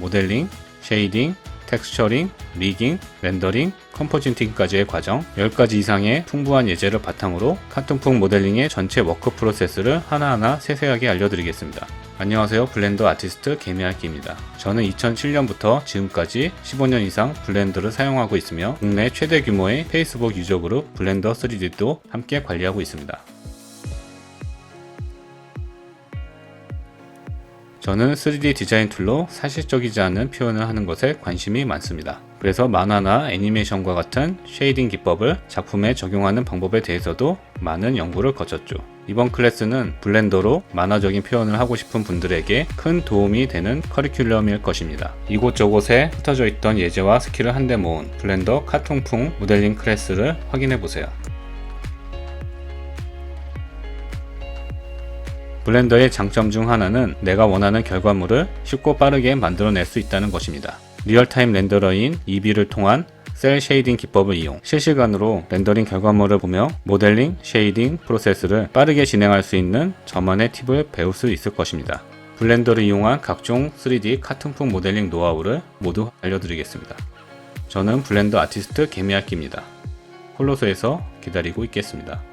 모델링, 쉐이딩, 텍스처링, 리깅, 렌더링, 컴포지팅까지의 과정 10가지 이상의 풍부한 예제를 바탕으로 카툰풍 모델링의 전체 워크 프로세스를 하나하나 세세하게 알려드리겠습니다. 안녕하세요. 블렌더 아티스트 개미알기입니다. 저는 2007년부터 지금까지 15년 이상 블렌더를 사용하고 있으며 국내 최대 규모의 페이스북 유저 그룹 블렌더 3D도 함께 관리하고 있습니다. 저는 3D 디자인 툴로 사실적이지 않은 표현을 하는 것에 관심이 많습니다. 그래서 만화나 애니메이션과 같은 쉐이딩 기법을 작품에 적용하는 방법에 대해서도 많은 연구를 거쳤죠. 이번 클래스는 블렌더로 만화적인 표현을 하고 싶은 분들에게 큰 도움이 되는 커리큘럼일 것입니다. 이곳저곳에 흩어져 있던 예제와 스킬을 한데 모은 블렌더 카통풍 모델링 클래스를 확인해 보세요. 블렌더의 장점 중 하나는 내가 원하는 결과물을 쉽고 빠르게 만들어낼 수 있다는 것입니다. 리얼타임 렌더러인 EB를 통한 셀 쉐이딩 기법을 이용 실시간으로 렌더링 결과물을 보며 모델링, 쉐이딩 프로세스를 빠르게 진행할 수 있는 저만의 팁을 배울 수 있을 것입니다. 블렌더를 이용한 각종 3D 카툰풍 모델링 노하우를 모두 알려드리겠습니다. 저는 블렌더 아티스트 개미학기입니다. 홀로서에서 기다리고 있겠습니다.